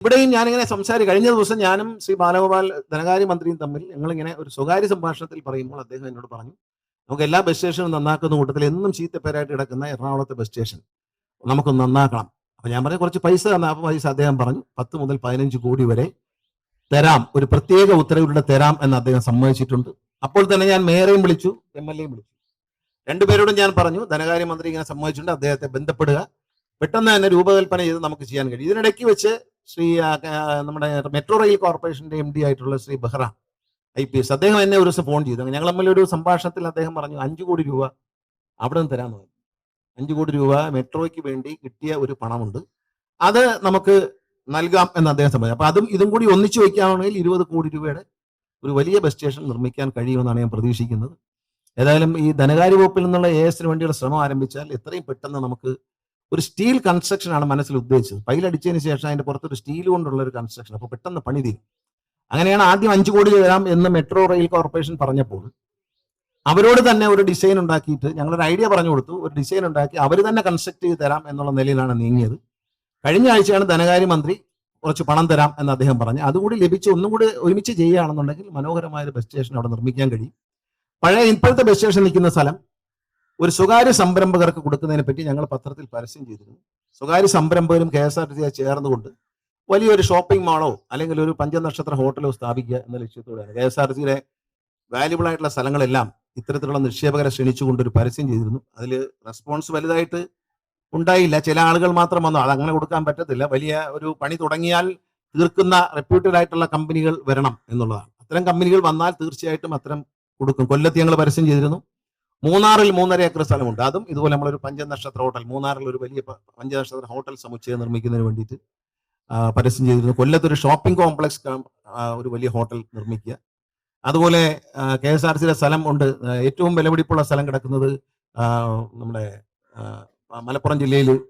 ഇവിടെയും ഞാനിങ്ങനെ സംസാരിക്കും കഴിഞ്ഞ ദിവസം ഞാനും ശ്രീ ബാലഗോപാൽ ധനകാര്യ മന്ത്രിയും തമ്മിൽ ഞങ്ങളിങ്ങനെ ഒരു സ്വകാര്യ സംഭാഷണത്തിൽ പറയുമ്പോൾ അദ്ദേഹം എന്നോട് പറഞ്ഞു നമുക്ക് എല്ലാ ബസ് സ്റ്റേഷനും നന്നാക്കുന്ന കൂട്ടത്തിൽ എന്നും ചീത്തപ്പേരായിട്ട് കിടക്കുന്ന എറണാകുളത്തെ ബസ് സ്റ്റേഷൻ നമുക്ക് നന്നാക്കണം. അപ്പൊ ഞാൻ പറഞ്ഞു കുറച്ച് പൈസ തന്ന അപ്പൊ പൈസ അദ്ദേഹം പറഞ്ഞു പത്ത് മുതൽ പതിനഞ്ച് കോടി വരെ തരാം. ഒരു പ്രത്യേക ഉത്തരവിലൂടെ തരാം എന്ന് അദ്ദേഹം സമ്മതിച്ചിട്ടുണ്ട്. അപ്പോൾ തന്നെ ഞാൻ മേയറേയും വിളിച്ചു എം എൽ എയും വിളിച്ചു. രണ്ടുപേരോടും ഞാൻ പറഞ്ഞു ധനകാര്യമന്ത്രി ഇങ്ങനെ സമ്മതിച്ചിട്ടുണ്ട് അദ്ദേഹത്തെ ബന്ധപ്പെടുക. പെട്ടെന്ന് തന്നെ രൂപകൽപ്പന ചെയ്ത് നമുക്ക് ചെയ്യാൻ കഴിയും. ഇതിനിടയ്ക്ക് വെച്ച് ശ്രീ നമ്മുടെ മെട്രോ റെയിൽ കോർപ്പറേഷന്റെ എം ഡി ആയിട്ടുള്ള Shri Behra I P S. അദ്ദേഹം എന്നെ ഒരു ദിവസം ഫോൺ ചെയ്തു. ഞങ്ങൾ തമ്മിൽ ഒരു സംഭാഷണത്തിൽ അദ്ദേഹം പറഞ്ഞു അഞ്ചു കോടി രൂപ അവിടെ നിന്ന് തരാമെന്ന് പറഞ്ഞു. അഞ്ചു കോടി രൂപ മെട്രോയ്ക്ക് വേണ്ടി കിട്ടിയ ഒരു പണമുണ്ട്. അത് നമുക്ക് നൽകാം എന്ന് അദ്ദേഹം സമ്മതിച്ചു അപ്പൊ അതും ഇതും കൂടി ഒന്നിച്ചു വയ്ക്കാണെങ്കിൽ ഇരുപത് കോടി രൂപയുടെ ഒരു വലിയ ബസ് സ്റ്റേഷൻ നിർമ്മിക്കാൻ കഴിയുമെന്നാണ് ഞാൻ പ്രതീക്ഷിക്കുന്നത്. ഏതായാലും ഈ ധനകാര്യ വകുപ്പിൽ നിന്നുള്ള എ എസിന് വേണ്ടിയുള്ള ശ്രമം ആരംഭിച്ചാൽ എത്രയും പെട്ടെന്ന് നമുക്ക് ഒരു സ്റ്റീൽ കൺസ്ട്രക്ഷൻ ആണ് മനസ്സിൽ ഉദ്ദേശിച്ചത്. പൈലടിച്ചതിന് ശേഷം അതിന്റെ പുറത്തൊരു സ്റ്റീൽ കൊണ്ടുള്ള ഒരു കൺസ്ട്രക്ഷൻ അപ്പോൾ പെട്ടെന്ന് പണി തീരും. അങ്ങനെയാണ് ആദ്യം അഞ്ചു കോടി തരാം എന്ന് മെട്രോ റെയിൽ കോർപ്പറേഷൻ പറഞ്ഞപ്പോൾ അവരോട് തന്നെ ഒരു ഡിസൈൻ ഉണ്ടാക്കിയിട്ട് ഞങ്ങളൊരു ഐഡിയ പറഞ്ഞു കൊടുത്തു. ഒരു ഡിസൈൻ ഉണ്ടാക്കി അവർ തന്നെ കൺസ്ട്രക്ട് ചെയ്ത് തരാം എന്നുള്ള നിലയിലാണ് നീങ്ങിയത്. കഴിഞ്ഞ ആഴ്ചയാണ് ധനകാര്യമന്ത്രി കുറച്ച് പണം തരാം എന്ന് അദ്ദേഹം പറഞ്ഞു. അതുകൂടി ലഭിച്ച് ഒന്നും കൂടി ഒരുമിച്ച് ചെയ്യുകയാണെന്നുണ്ടെങ്കിൽ മനോഹരമായ ഒരു ബസ് സ്റ്റേഷൻ അവിടെ നിർമ്മിക്കാൻ കഴിയും. പഴയ ഇപ്പോഴത്തെ ബസ് സ്റ്റേഷൻ നിൽക്കുന്ന സ്ഥലം ഒരു സ്വകാര്യ സംരംഭകർക്ക് കൊടുക്കുന്നതിനെ പറ്റി ഞങ്ങൾ പത്രത്തിൽ പരസ്യം ചെയ്തിരുന്നു. സ്വകാര്യ സംരംഭകരും കെ എസ് ആർ ടി സിയെ ചേർന്നുകൊണ്ട് വലിയൊരു ഷോപ്പിംഗ് മാളോ അല്ലെങ്കിൽ ഒരു പഞ്ചനക്ഷത്ര ഹോട്ടലോ സ്ഥാപിക്കുക എന്ന ലക്ഷ്യത്തോടെയാണ് കെ എസ് ആർ ടി സിയിലെ വാല്യുബിൾ ആയിട്ടുള്ള സ്ഥലങ്ങളെല്ലാം ഇത്തരത്തിലുള്ള നിക്ഷേപകരെ ക്ഷണിച്ചുകൊണ്ട് ഒരു പരസ്യം ചെയ്തിരുന്നു. അതിൽ റെസ്പോൺസ് വലുതായിട്ട് ഉണ്ടായില്ല. ചില ആളുകൾ മാത്രം വന്നു. അത് അങ്ങനെ കൊടുക്കാൻ പറ്റത്തില്ല. വലിയ ഒരു പണി തുടങ്ങിയാൽ തീർക്കുന്ന റെപ്യൂട്ടഡ് ആയിട്ടുള്ള കമ്പനികൾ വരണം എന്നുള്ളതാണ്. അത്തരം കമ്പനികൾ വന്നാൽ തീർച്ചയായിട്ടും അത്തരം കൊടുക്കും. കൊല്ലത്ത് ഞങ്ങൾ പരസ്യം ചെയ്തിരുന്നു. മൂന്നാറിൽ മൂന്നര ഏക്കർ സ്ഥലമുണ്ട്. അതും ഇതുപോലെ നമ്മളൊരു പഞ്ചനക്ഷത്ര ഹോട്ടൽ മൂന്നാറിൽ ഒരു വലിയ പഞ്ചനക്ഷത്ര ഹോട്ടൽ സമുച്ചയം നിർമ്മിക്കുന്നതിന് വേണ്ടിയിട്ട് പരസ്യം ചെയ്തിരുന്നു. കൊല്ലത്ത് ഒരു ഷോപ്പിംഗ് കോംപ്ലക്സ് ഒരു വലിയ ഹോട്ടൽ നിർമ്മിക്കുക. അതുപോലെ കെ എസ് ആർ സിയുടെ സ്ഥലം ഉണ്ട്. ഏറ്റവും വിലപിടിപ്പുള്ള സ്ഥലം കിടക്കുന്നത് നമ്മുടെ മലപ്പുറം ജില്ലയിൽ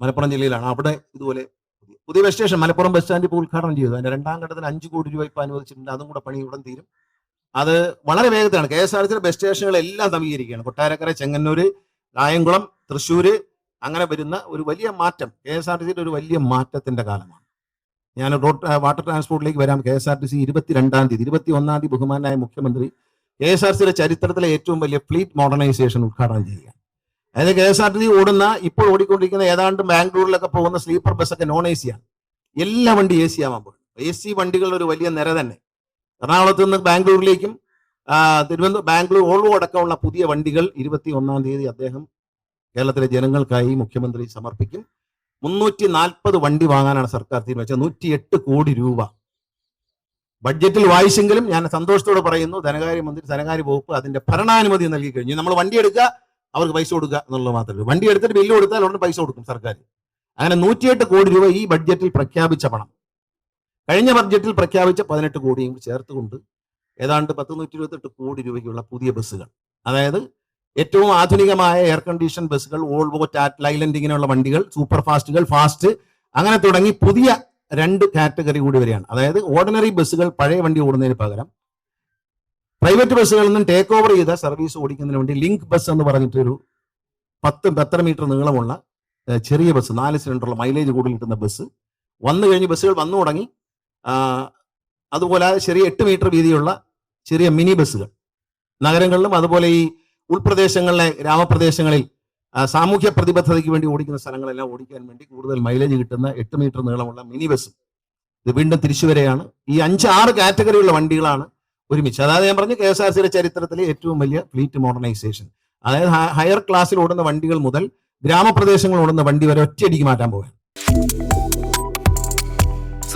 മലപ്പുറം ജില്ലയിലാണ്. അവിടെ ഇതുപോലെ പുതിയ- പുതിയ bus station Malappuram bus stand ഇപ്പോൾ ഉദ്ഘാടനം ചെയ്തു. അതിന്റെ രണ്ടാം ഘട്ടത്തിന് അഞ്ച് കോടി രൂപ ഇപ്പൊ അനുവദിച്ചിട്ടുണ്ട്. അതും കൂടെ പണി ഉടൻ തീരും. അത് വളരെ വേഗത്തിലാണ്. കെ എസ് ആർ സിയുടെ ബസ് സ്റ്റേഷനുകളെല്ലാം നവീകരിക്കുകയാണ്. കൊട്ടാരക്കര ചെങ്ങന്നൂര് രായംകുളം തൃശ്ശൂര് അങ്ങനെ വരുന്ന ഒരു വലിയ മാറ്റം. കെ എസ് ആർ ടി സിയുടെ ഒരു വലിയ മാറ്റത്തിന്റെ കാലമാണ്. ഞാൻ റോഡ് വാട്ടർ ട്രാൻസ്പോർട്ടിലേക്ക് വരാം. K S R T C ഇരുപത്തിരണ്ടാം തീയതി ഇരുപത്തി ഒന്നാം തീയതി ബഹുമാനായ മുഖ്യമന്ത്രി കെ എസ് ആർ സിയുടെ ചരിത്രത്തിലെ ഏറ്റവും വലിയ ഫ്ലീറ്റ് മോഡേണൈസേഷൻ ഉദ്ഘാടനം ചെയ്യുക അതായത് K S R T C ഓടുന്ന ഇപ്പോൾ ഓടിക്കൊണ്ടിരിക്കുന്ന ഏതാണ്ട് ബാംഗ്ലൂരിലൊക്കെ പോകുന്ന സ്ലീപ്പർ ബസ്സൊക്കെ നോൺ എ സിയാണ് എല്ലാ വണ്ടി എ സി ആവാൻ പോകും എ സി വണ്ടികളുടെ ഒരു വലിയ നിര തന്നെ. എറണാകുളത്ത് നിന്ന് ബാംഗ്ലൂരിലേക്കും തിരുവനന്തപുരം ബാംഗ്ലൂർ ഓൾവോ അടക്കമുള്ള പുതിയ വണ്ടികൾ ഇരുപത്തി ഒന്നാം തീയതി അദ്ദേഹം കേരളത്തിലെ ജനങ്ങൾക്കായി മുഖ്യമന്ത്രി സമർപ്പിക്കും. മുന്നൂറ്റി നാൽപ്പത് വണ്ടി വാങ്ങാനാണ് സർക്കാർ തീരുമാനിച്ചത്. നൂറ്റിയെട്ട് കോടി രൂപ. ബഡ്ജറ്റിൽ വായിച്ചെങ്കിലും ഞാൻ സന്തോഷത്തോടെ പറയുന്നു ധനകാര്യമന്ത്രി ധനകാര്യ വകുപ്പ് അതിന്റെ ഭരണാനുമതി നൽകി കഴിഞ്ഞു. നമ്മൾ വണ്ടി എടുക്കുക അവർക്ക് പൈസ കൊടുക്കുക എന്നുള്ളത് മാത്രമേ വണ്ടി എടുത്തിട്ട് ബില്ല് കൊടുത്താൽ ഉടനെ പൈസ കൊടുക്കും സർക്കാർ അങ്ങനെ നൂറ്റിയെട്ട് കോടി രൂപ ഈ ബഡ്ജറ്റിൽ പ്രഖ്യാപിച്ച പണം. കഴിഞ്ഞ ബഡ്ജറ്റിൽ പ്രഖ്യാപിച്ച പതിനെട്ട് കോടിയും ചേർത്തുകൊണ്ട് ഏതാണ്ട് പത്ത് നൂറ്റി ഇരുപത്തെട്ട് കോടി രൂപയ്ക്കുള്ള പുതിയ ബസ്സുകൾ. അതായത് ഏറ്റവും ആധുനികമായ എയർ കണ്ടീഷൻ ബസ്സുകൾ ഓൾവോ ടാറ്റ് ലൈലൻഡ് ഇങ്ങനെയുള്ള വണ്ടികൾ സൂപ്പർ ഫാസ്റ്റുകൾ ഫാസ്റ്റ് അങ്ങനെ തുടങ്ങി പുതിയ രണ്ട് കാറ്റഗറി കൂടി വരികയാണ് അതായത് ഓർഡിനറി ബസ്സുകൾ പഴയ വണ്ടി ഓടുന്നതിന് പകരം പ്രൈവറ്റ് ബസ്സുകളിൽ നിന്നും ടേക്ക് ഓവർ ചെയ്ത സർവീസ് ഓടിക്കുന്നതിന് വേണ്ടി ലിങ്ക് ബസ് എന്ന് പറഞ്ഞിട്ടൊരു പത്ത് പത്തര മീറ്റർ നീളമുള്ള ചെറിയ ബസ് നാല് സിലിണ്ടറുള്ള മൈലേജ് കൂടുതൽ കിട്ടുന്ന ബസ് വന്നു കഴിഞ്ഞ് ബസ്സുകൾ വന്നു തുടങ്ങി അതുപോലെ ചെറിയ എട്ട് മീറ്റർ വീതിയുള്ള ചെറിയ മിനി ബസ്സുകൾ. നഗരങ്ങളിലും അതുപോലെ ഈ ഉൾപ്രദേശങ്ങളിലെ ഗ്രാമപ്രദേശങ്ങളിൽ സാമൂഹ്യ പ്രതിബദ്ധതയ്ക്ക് വേണ്ടി ഓടിക്കുന്ന സ്ഥലങ്ങളെല്ലാം ഓടിക്കാൻ വേണ്ടി കൂടുതൽ മൈലേജ് കിട്ടുന്ന എട്ട് മീറ്റർ നീളമുള്ള മിനി ബസ് ഇത് വീണ്ടും തിരിച്ചുവരെയാണ് ഈ അഞ്ച് ആറ് കാറ്റഗറിയുള്ള വണ്ടികളാണ് ഒരുമിച്ച്. അതായത് ഞാൻ പറഞ്ഞു കെ എസ് ആർ സിയുടെ ചരിത്രത്തിലെ ഏറ്റവും വലിയ ഫ്ലീറ്റ് മോഡേണൈസേഷൻ അതായത് ഹയർ ക്ലാസ്സിൽ ഓടുന്ന വണ്ടികൾ മുതൽ ഗ്രാമപ്രദേശങ്ങളിൽ ഓടുന്ന വണ്ടി വരെ ഒറ്റയടിക്ക് മാറ്റാൻ പോകും